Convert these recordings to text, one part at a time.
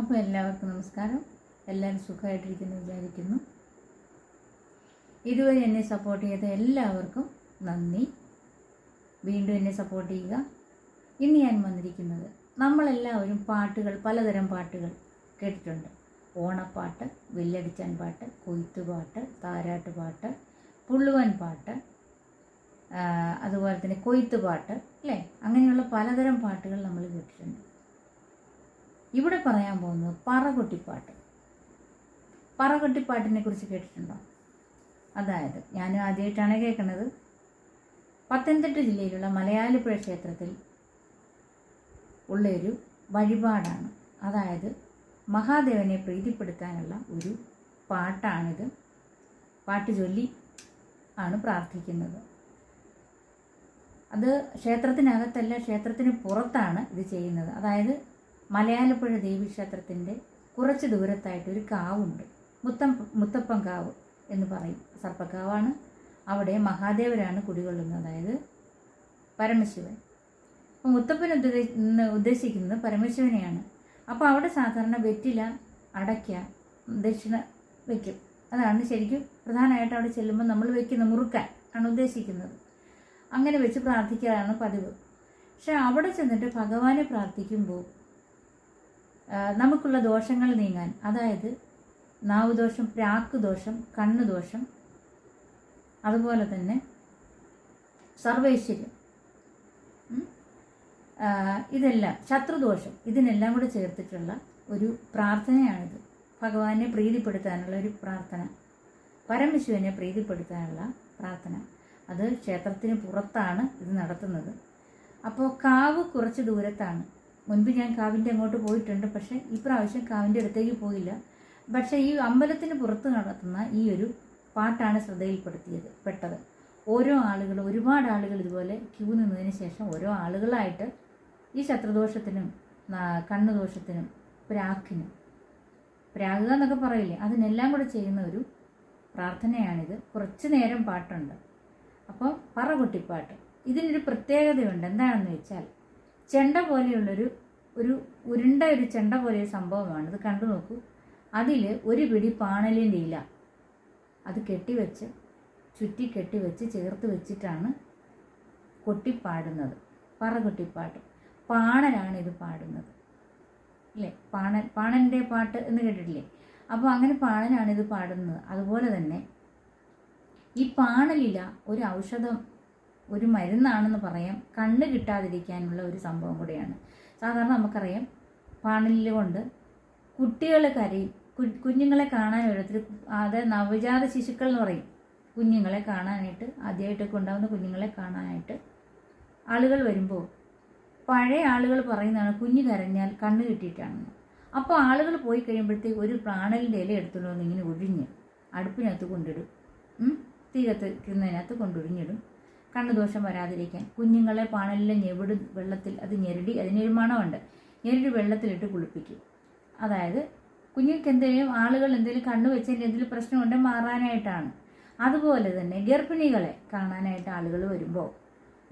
അപ്പോൾ എല്ലാവർക്കും നമസ്കാരം. എല്ലാവരും സുഖമായിട്ടിരിക്കുന്നു വിചാരിക്കുന്നു. ഇതുവരെ എന്നെ സപ്പോർട്ട് ചെയ്ത എല്ലാവർക്കും നന്ദി. വീണ്ടും എന്നെ സപ്പോർട്ട് ചെയ്യുക. ഇന്ന് ഞാൻ വന്നിരിക്കുന്നത് നമ്മളെല്ലാവരും പാട്ടുകൾ പലതരം പാട്ടുകൾ കേട്ടിട്ടുണ്ട്. ഓണപ്പാട്ട് വെല്ലടിച്ചാൻ പാട്ട് കൊയ്ത്തുപാട്ട് താരാട്ടുപാട്ട് പുള്ളുവൻ പാട്ട് അതുപോലെ തന്നെ കൊയ്ത്തുപാട്ട് അല്ലേ? അങ്ങനെയുള്ള പലതരം പാട്ടുകൾ നമ്മൾ കേട്ടിട്ടുണ്ട്. ഇവിടെ പറയാൻ പോകുന്നത് പറകൊട്ടിപ്പാട്ട്. പറകൊട്ടിപ്പാട്ടിനെ കുറിച്ച് കേട്ടിട്ടുണ്ടോ? അതായത് ഞാൻ ആദ്യമായിട്ടാണ് കേൾക്കുന്നത്. പത്തനംതിട്ട ജില്ലയിലുള്ള മലയാളിപ്പുഴ ക്ഷേത്രത്തിൽ ഉള്ളൊരു വഴിപാടാണ്. അതായത് മഹാദേവനെ പ്രീതിപ്പെടുത്താനുള്ള ഒരു പാട്ടാണിത്. പാട്ട് ചൊല്ലി ആണ് പ്രാർത്ഥിക്കുന്നത്. അത് ക്ഷേത്രത്തിനകത്തല്ല ക്ഷേത്രത്തിന് പുറത്താണ് ഇത് ചെയ്യുന്നത്. അതായത് മലയാലപ്പുഴ ദേവീക്ഷേത്രത്തിന്റെ കുറച്ച് ദൂരത്തായിട്ട് ഒരു കാവുണ്ട്. മുത്തം മുത്തപ്പൻ കാവ് എന്ന് പറയും. സർപ്പക്കാവാണ്. അവിടെ മഹാദേവരാണ് കുടികൊള്ളുന്നത്. അതായത് പരമശിവൻ. അപ്പോൾ മുത്തപ്പൻ ഉദ്ദേശ ഉദ്ദേശിക്കുന്നത് പരമശിവനെയാണ്. അപ്പോൾ അവിടെ സാധാരണ വെറ്റില അടയ്ക്ക ദക്ഷിണ വയ്ക്കും അതാണ് ശരിക്കും പ്രധാനമായിട്ട് അവിടെ ചെല്ലുമ്പോൾ നമ്മൾ വെക്കുന്ന മുറുക്കാൻ ആണ് ഉദ്ദേശിക്കുന്നത്. അങ്ങനെ വെച്ച് പ്രാർത്ഥിക്കാറാണ് പതിവ്. പക്ഷെ അവിടെ ചെന്നിട്ട് ഭഗവാനെ പ്രാർത്ഥിക്കുമ്പോൾ നമുക്കുള്ള ദോഷങ്ങൾ നീങ്ങാൻ അതായത് നാവ് ദോഷം പ്രാക്ക് ദോഷം കണ്ണ് ദോഷം അതുപോലെ തന്നെ സർവൈശ്വര്യം. ഇതെല്ലാം ശത്രുദോഷം ഇതിനെല്ലാം കൂടെ ചേർത്തിട്ടുള്ള ഒരു പ്രാർത്ഥനയാണിത്. ഭഗവാനെ പ്രീതിപ്പെടുത്താനുള്ള ഒരു പ്രാർത്ഥന പരമശിവനെ പ്രീതിപ്പെടുത്താനുള്ള പ്രാർത്ഥന. അത് ക്ഷേത്രത്തിന് പുറത്താണ് ഇത് നടത്തുന്നത്. അപ്പോൾ കാവ് കുറച്ച് ദൂരത്താണ്. മുൻപ് ഞാൻ കാവിന്റെ അങ്ങോട്ട് പോയിട്ടുണ്ട് പക്ഷേ ഇപ്രാവശ്യം കാവിന്റെ അടുത്തേക്ക് പോയില്ല. പക്ഷേ ഈ അമ്പലത്തിന് പുറത്ത് നടത്തുന്ന ഈ ഒരു പാട്ടാണ് ശ്രദ്ധയിൽപ്പെടുത്തിയത് പെട്ടത്. ഓരോ ആളുകൾ ഒരുപാട് ആളുകൾ ഇതുപോലെ ക്യൂ നിന്നതിന് ശേഷം ഓരോ ആളുകളായിട്ട് ഈ ശത്രുദോഷത്തിനും കണ്ണുദോഷത്തിനും പ്രാക്കിനും പ്രാകുക എന്നൊക്കെ പറയില്ലേ അതിനെല്ലാം കൂടെ ചെയ്യുന്ന ഒരു പ്രാർത്ഥനയാണിത്. കുറച്ച് നേരം പാട്ടുണ്ട്. അപ്പോൾ പറകൊട്ടിപ്പാട്ട് ഇതിനൊരു പ്രത്യേകതയുണ്ട്. എന്താണെന്ന് വെച്ചാൽ ചെണ്ട പോലെയുള്ളൊരു ഒരു ഉരുണ്ട ഒരു ചെണ്ട പോലെ സംഭവമാണ്. അത് കണ്ടു നോക്കൂ. അതിൽ ഒരു പിടി പാണലിന്റെ ഇല അത് കെട്ടിവെച്ച് ചുറ്റി കെട്ടിവെച്ച് ചേർത്ത് വെച്ചിട്ടാണ് കൊട്ടിപ്പാടുന്നത്. പറകൊട്ടിപ്പാട്ട് പാണനാണ് ഇത് പാടുന്നത്. അല്ലേ പാണൻ പാണന്റെ പാട്ട് എന്ന് കേട്ടിട്ടില്ലേ? അപ്പോൾ അങ്ങനെ പാണനാണ് ഇത് പാടുന്നത്. അതുപോലെ തന്നെ ഈ പാണലില ഒരു ഔഷധം ഒരു മരുന്നാണെന്ന് പറയാം. കണ്ണ് കിട്ടാതിരിക്കാനുള്ള ഒരു സംഭവം കൂടെയാണ്. സാധാരണ നമുക്കറിയാം പാണലിൽ കൊണ്ട് കുട്ടികൾ കരയും. കുഞ്ഞുങ്ങളെ കാണാൻ ഓരോരുത്തർ അതായത് നവജാത ശിശുക്കൾ എന്ന് പറയും. കുഞ്ഞുങ്ങളെ കാണാനായിട്ട് ആദ്യമായിട്ടൊക്കെ ഉണ്ടാകുന്ന കുഞ്ഞുങ്ങളെ കാണാനായിട്ട് ആളുകൾ വരുമ്പോൾ പഴയ ആളുകൾ പറയുന്നതാണ് കുഞ്ഞ് കരഞ്ഞാൽ കണ്ണ് കിട്ടിയിട്ടാണെന്ന്. അപ്പോൾ ആളുകൾ പോയി കഴിയുമ്പോഴത്തേക്ക് ഒരു പ്രാണലിന്റെ ഇല എടുത്തുകൊണ്ട് വന്ന് ഇങ്ങനെ ഒഴിഞ്ഞ് അടുപ്പിനകത്ത് കൊണ്ടിടും? തീ കത്തിക്കുന്നതിനകത്ത് കൊണ്ടൊഴിഞ്ഞിടും. കണ്ണുദോഷം വരാതിരിക്കാൻ. കുഞ്ഞുങ്ങളെ പാണലിലെ ഞെവിട് വെള്ളത്തിൽ അത് ഞെരടി അതിനൊരു മണമുണ്ട്. ഞെരടി വെള്ളത്തിലിട്ട് കുളിപ്പിക്കും. അതായത് കുഞ്ഞുങ്ങൾക്ക് എന്തെങ്കിലും ആളുകൾ എന്തെങ്കിലും കണ്ണു വെച്ചതിന്റെ എന്തെങ്കിലും പ്രശ്നമുണ്ട് മാറാനായിട്ടാണ്. അതുപോലെ തന്നെ ഗർഭിണികളെ കാണാനായിട്ട് ആളുകൾ വരുമ്പോൾ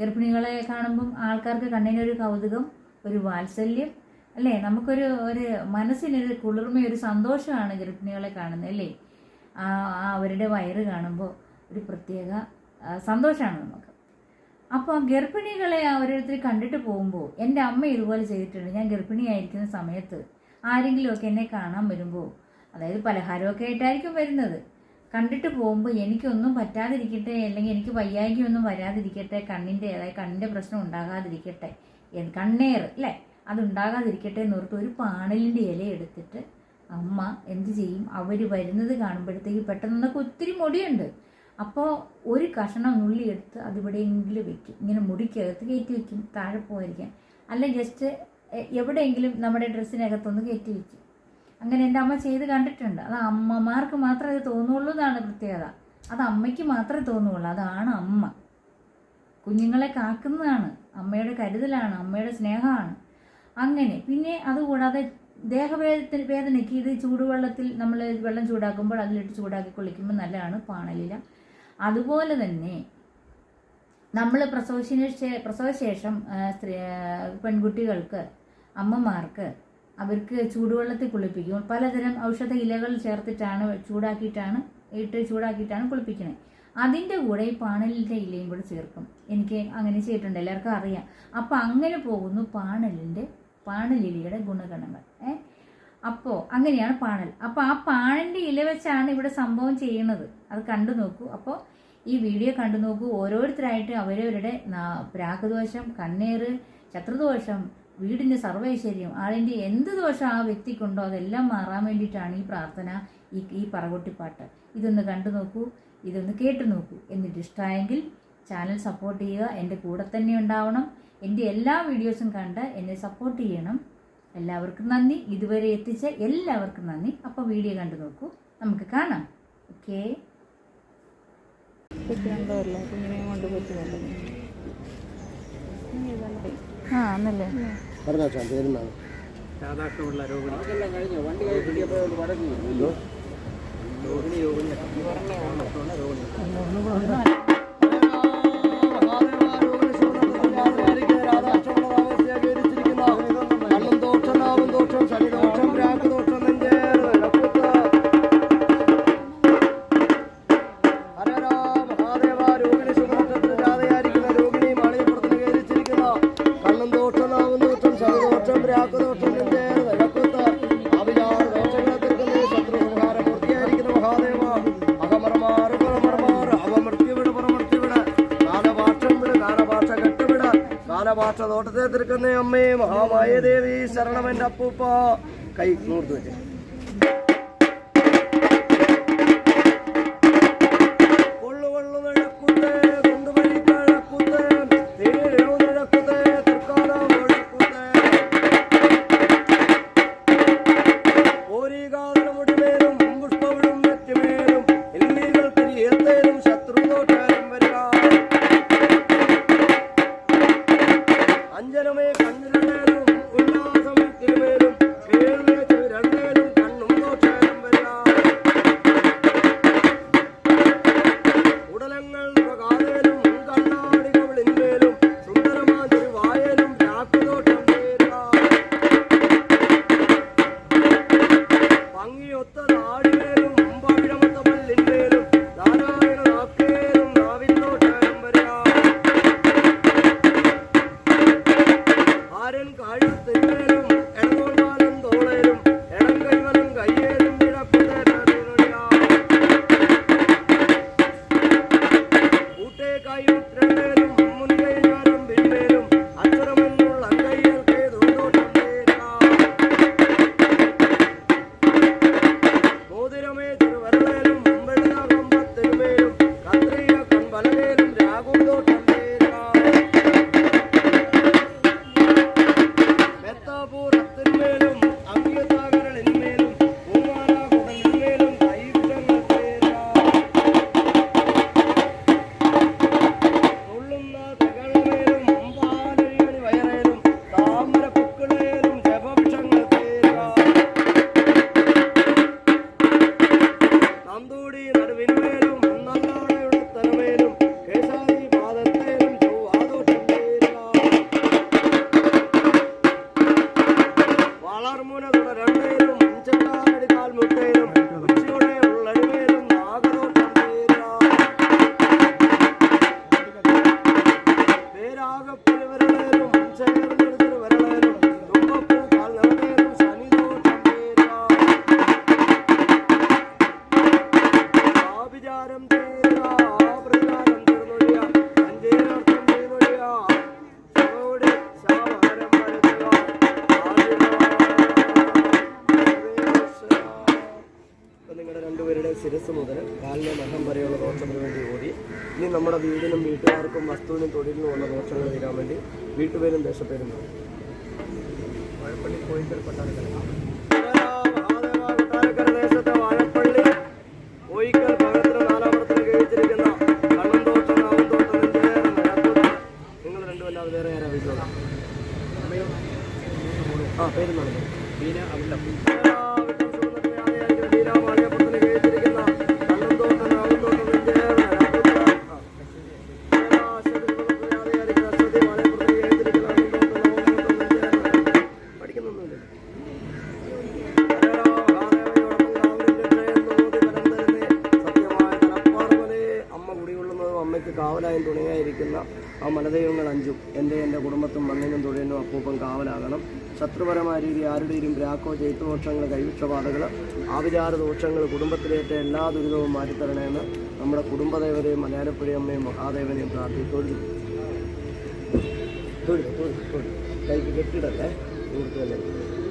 ഗർഭിണികളെ കാണുമ്പം ആൾക്കാർക്ക് കണ്ണിനൊരു കൗതുകം ഒരു വാത്സല്യം അല്ലേ? നമുക്കൊരു ഒരു മനസ്സിനൊരു കുളിർമ ഒരു സന്തോഷമാണ് ഗർഭിണികളെ കാണുന്നത് അല്ലേ? ആ അവരുടെ വയറ് കാണുമ്പോൾ ഒരു പ്രത്യേക സന്തോഷമാണ് നമുക്ക്. അപ്പോൾ ഗർഭിണികളെ ഓരോരുത്തർ കണ്ടിട്ട് പോകുമ്പോൾ എന്റെ അമ്മ ഇതുപോലെ ചെയ്തിട്ടുണ്ട്. ഞാൻ ഗർഭിണിയായിരിക്കുന്ന സമയത്ത് ആരെങ്കിലുമൊക്കെ എന്നെ കാണാൻ വരുമ്പോൾ അതായത് പലഹാരമൊക്കെ ആയിട്ടായിരിക്കും വരുന്നത്. കണ്ടിട്ട് പോകുമ്പോൾ എനിക്കൊന്നും പറ്റാതിരിക്കട്ടെ അല്ലെങ്കിൽ എനിക്ക് വയ്യായ്കയൊന്നും വരാതിരിക്കട്ടെ കണ്ണിന്റെ അതായത് കണ്ണിന്റെ പ്രശ്നം ഉണ്ടാകാതിരിക്കട്ടെ കണ്ണേർ അല്ലേ? അതുണ്ടാകാതിരിക്കട്ടെ എന്ന് ഓർത്ത് ഒരു പാണലിന്റെ ഇല എടുത്തിട്ട് അമ്മ എന്ത് ചെയ്യും? അവർ വരുന്നത് കാണുമ്പോഴത്തേക്ക് പെട്ടെന്നൊക്കെ ഒത്തിരി മുടിയുണ്ട്. അപ്പോൾ ഒരു കഷണം നുള്ളി എടുത്ത് അതിവിടെയെങ്കിലും വെക്കും. ഇങ്ങനെ മുടിക്കകത്ത് കയറ്റി വെക്കും താഴെ പോകാതിരിക്കാൻ അല്ല ജസ്റ്റ് എവിടെയെങ്കിലും നമ്മുടെ ഡ്രസ്സിനകത്തൊന്ന് കയറ്റി വെക്കും. അങ്ങനെ എന്റെ അമ്മ ചെയ്ത് കണ്ടിട്ടുണ്ട്. അത് അമ്മമാർക്ക് മാത്രമേ അത് തോന്നുള്ളൂ എന്നാണ് പ്രത്യേകത. അത് അമ്മയ്ക്ക് മാത്രമേ തോന്നുള്ളൂ. അതാണ് അമ്മ. കുഞ്ഞുങ്ങളെ കാക്കുന്നതാണ്. അമ്മയുടെ കരുതലാണ്. അമ്മയുടെ സ്നേഹമാണ്. അങ്ങനെ പിന്നെ അതുകൂടാതെ ദേഹവേദത്തിന് വേദനയ്ക്ക് ഇത് ചൂടുവെള്ളത്തിൽ നമ്മൾ വെള്ളം ചൂടാക്കുമ്പോൾ അതിലിട്ട് ചൂടാക്കി കുളിക്കുമ്പോൾ നല്ലതാണ്. പാണലില. അതുപോലെ തന്നെ നമ്മൾ പ്രസവശേഷ പ്രസവശേഷം സ്ത്രീ പെൺകുട്ടികൾക്ക് അമ്മമാർക്ക് അവർക്ക് ചൂടുവെള്ളത്തിൽ കുളിപ്പിക്കും. പലതരം ഔഷധ ഇലകൾ ചേർത്തിട്ടാണ് ചൂടാക്കിയിട്ടാണ് ഇട്ട് ചൂടാക്കിയിട്ടാണ് കുളിപ്പിക്കുന്നത്. അതിന്റെ കൂടെ ഈ പാണലിന്റെ ഇലയും കൂടെ ചേർക്കും. എനിക്ക് അങ്ങനെ ചെയ്തിട്ടുണ്ട് എല്ലാവർക്കും അറിയാം. അപ്പം അങ്ങനെ പോകുന്നു പാണലിന്റെ പാണലിലയുടെ ഗുണഗണങ്ങൾ. ഏ? അപ്പോൾ അങ്ങനെയാണ് പാണൽ. അപ്പോൾ ആ പാണലിന്റെ ഇല വെച്ചാണ് ഇവിടെ സംഭവം ചെയ്യുന്നത് അത് കണ്ടു നോക്കൂ. അപ്പോൾ ഈ വീഡിയോ കണ്ടു നോക്കൂ. ഓരോരുത്തരായിട്ട് അവരവരുടെ പ്രാകദോഷം കണ്ണേറ് ശത്രുദോഷം വീടിന്റെ സർവൈശ്വര്യം ആളിന്റെ എന്ത് ദോഷം ആ വ്യക്തിക്കുണ്ടോ അതെല്ലാം മാറാൻ വേണ്ടിയിട്ടാണ് ഈ പ്രാർത്ഥന ഈ ഈ പറകൊട്ടിപ്പാട്ട്. ഇതൊന്ന് കണ്ടു നോക്കൂ. ഇതൊന്ന് കേട്ടു നോക്കൂ. എന്നിട്ട് ഇഷ്ടമായെങ്കിൽ ചാനൽ സപ്പോർട്ട് ചെയ്യുക. എന്റെ കൂടെ തന്നെ ഉണ്ടാവണം. എന്റെ എല്ലാ വീഡിയോസും കണ്ട് എന്നെ സപ്പോർട്ട് ചെയ്യണം. എല്ലാവർക്കും നന്ദി. ഇതുവരെ എത്തിച്ച എല്ലാവർക്കും നന്ദി. അപ്പോൾ വീഡിയോ കണ്ടു നോക്കൂ. നമുക്ക് കാണാം. ഓക്കേ? കൊണ്ട് ആ എന്നല്ലേ ചാൻ പേരുന്നാണ് കാലഭാഷ തോട്ടത്തെ തീർക്കുന്ന അമ്മേ. മഹാമായ ദേവി ശരണമെന്റെ അപ്പൂപ്പ. കൈ നൂർത്ത് വെച്ച്. വാഴപ്പള്ളി കോഴിക്കൽ കൊട്ടാരക്കര. കൊട്ടാരക്കര ദേശത്തെ വാഴപ്പള്ളി കോയിക്കൽ ഭഗത്തിന് നാലാമത്തിന് കഴിച്ചിരിക്കുന്ന കണ്ണൻ തോട്ടം നാവൻ തോട്ടം നിങ്ങൾ രണ്ടുമല്ലാതെ വേറെ ആരാ വീട്ടിലുള്ള? ആ പേര് നടന്നു ബീന അവിട്ടം. ആ മലദൈവങ്ങൾ അഞ്ചും എന്റെ എന്റെ കുടുംബത്തും മണ്ണിനും തൊഴിലിനും അപ്പൂപ്പം കാവലാകണം. ശത്രുപരമായ രീതി ആരുടെയും രാക്കോ ജയിത്തുദോഷങ്ങൾ കൈവിക്ഷപാതകൾ ആവിചാര ദോഷങ്ങൾ കുടുംബത്തിലേറ്റ എല്ലാ ദുരിതവും മാറ്റിത്തരണമെന്ന് നമ്മുടെ കുടുംബദേവതയും മലയാളപ്പുഴയമ്മയും മഹാദേവനെയും പ്രാർത്ഥിച്ചു തൊഴിൽ. തൊഴിൽ തൊഴിൽ തൊഴിൽ. കൈക്ക് കെട്ടിടല്ലേ? ഇവിടുത്തെ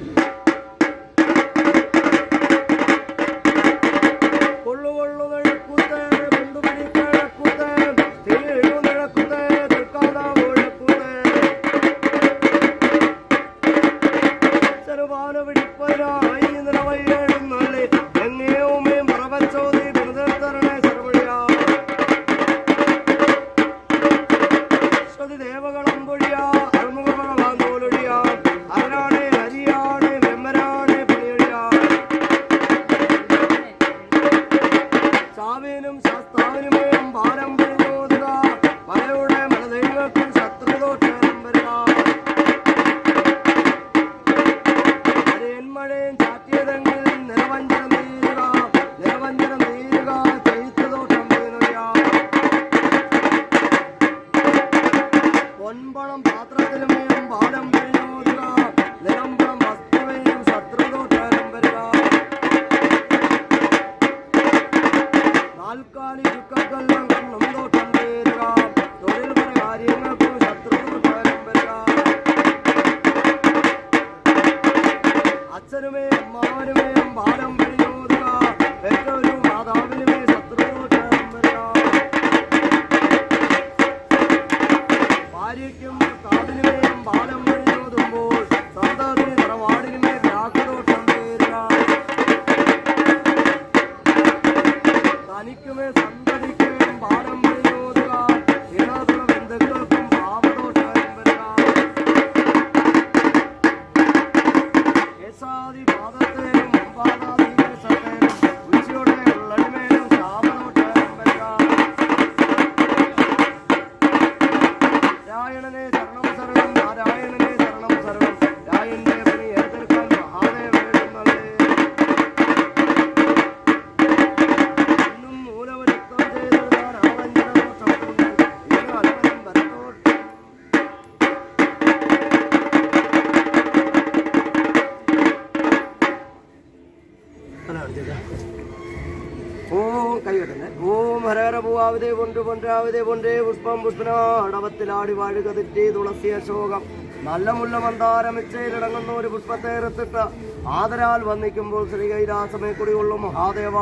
ഓം കൈകടന്നെ ഓം ഹരഹര പൂവാവതേ പൊണ്ടു പൊൻരാവതേ പൊണ്ടേ പുഷ്പം പുഷ്പനാടവത്തിലാടി വാഴുക തെറ്റി തുളസി അശോകം നല്ല മുല്ല മന്ദാരം ഇച്ചയിലിടങ്ങുന്ന ഒരു പുഷ്പത്തെ ഇറത്തിട്ട് ആദരാൽ വന്നിക്കുമ്പോൾ ശ്രീ കൈലാസമേ കുടികൊള്ളും മഹാദേവ.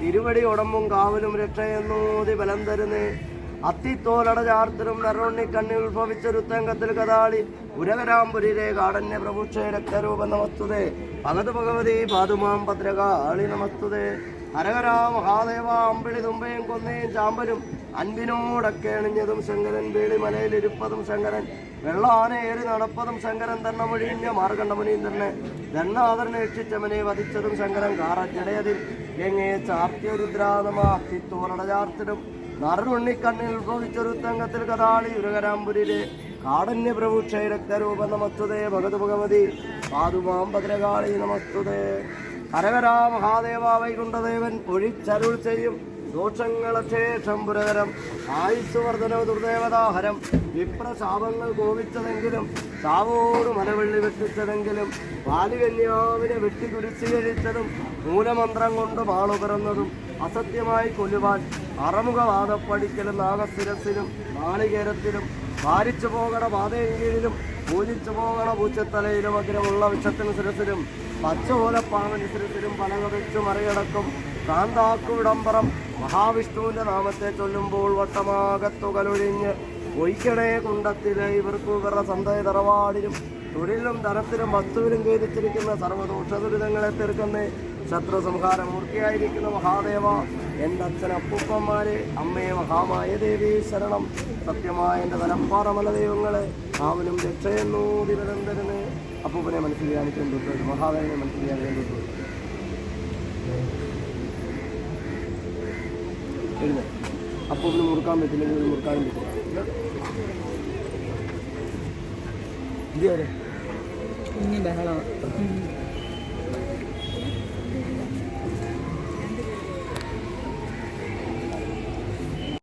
തിരുവടി ഉടമ്പും കാവലും രക്ഷയെന്നൂതി ബലം തരുന്നേ. അത്തിത്തോലട ചാർത്തരും നറുണ്ണി കണ്ണിൽ ഉത്ഭവിച്ചൊരുത്തങ്കത്തിൽ കഥാളി ഉരകരാമ്പുരിരെ കാടന്യ പ്രഭുക്ഷേ രക്തരൂപ നമസ്തുതേ. ഭഗത് ഭഗവതി പാതുമാം ഭദ്രകാളി നമസ്തുതേ. ഹരഹരാ മഹാദേവ അമ്പിളി തുമ്പയും കൊന്നയും ചാമ്പലും അൻപിനോടൊക്കെ അണിഞ്ഞതും ശങ്കരൻ വേളിമലയിലിരുപ്പതും ശങ്കരൻ വെള്ളാനേറി നടപ്പതും ശങ്കരൻ തന്നെ മൊഴിഞ്ഞ മാർഗണ്ഡമുനിയും തന്നെ ദണ്ണാദരനെ രക്ഷിച്ചവനെ വധിച്ചതും ശങ്കരൻ കാറജടയതിൽ എങ്ങേ ചാർത്തിയൊരുദ്രാതമാത്തിത്തോറട ചാർത്തിടും നറുണ്ണിക്കണ്ണിൽ ഉത്ഭവിച്ചൊരു തങ്കത്തിൽ കഥാളി ഉരകരാമ്പുരിലെ കാടന്യ പ്രഭു ക്ഷയരക്തരൂപ നമസ്തുതേ ഭഗത് ഭഗവതി. പാതുമാം ഭദ്രകാളി നമസ്തുതേ. ഹരഹരാ മഹാദേവ വൈകുണ്ഠദേവൻ ഒഴിച്ചരുൾ ചെയ്യും ദോഷങ്ങളശേഷം പുരകരം ആയുസ്സുവർദ്ധനവ് ദുർദേവതാഹരം. വിപ്രശാപങ്ങൾ കോപിച്ചതെങ്കിലും ചാവോട് മലവെള്ളി വെട്ടിച്ചതെങ്കിലും ബാലികന്യാവിനെ വെട്ടി കുരിശീകരിച്ചതും മൂലമന്ത്രം കൊണ്ട് മാളു അസത്യമായി കൊല്ലുവാൻ അറമുഖവാദപ്പടിക്കലും നാഗശിരസിലും നാളികേരത്തിലും ഭാരിച്ചു പോകണ പാതയെങ്കിലും പൂജിച്ചു പോകണ പൂച്ചത്തലയിലും അഗ്രമുള്ള വിഷത്തിന് ശിരസിലും പച്ചോലപ്പാവന് ശിരസിലും പലക മറികടക്കും കാന്താക്കുവിടംബറം മഹാവിഷ്ണുവിന്റെ നാമത്തെ ചൊല്ലുമ്പോൾ വട്ടമാകത്തുകലൊഴിഞ്ഞ് ഒയ്ക്കണേ കുണ്ടത്തിലെ ഇവർക്കു ഇവരുടെ സന്തയ തറവാടിലും തൊഴിലും ധനത്തിലും വസ്തുവിലും കയറിച്ചിരിക്കുന്ന സർവദോഷ ദുരിതങ്ങളെ തീർക്കുന്നേ ശത്രു സംഹാരമൂർത്തിയായിരിക്കുന്ന മഹാദേവ എന്റെ അച്ഛൻ അപ്പൂപ്പന്മാരെ അമ്മയെ മഹാമായ ദേവി ശരണം. സത്യമായ എന്റെ തലപ്പാറമല ദൈവങ്ങളെ ആവനും രക്ഷയെന്നൂ തിരുവനന്തരന് അപ്പൂപ്പനെ മനസ്സിൽ ധ്യാനിക്കാൻ തൊട്ടു മഹാദേവനെ മനസ്സിൽ ധ്യാനിക്കാൻ തൊട്ടു എഴുന്നേ. അപ്പൂപ്പിന് മുറുക്കാൻ പറ്റില്ലെങ്കിൽ മുറുക്കാനും പറ്റില്ല. ഇത്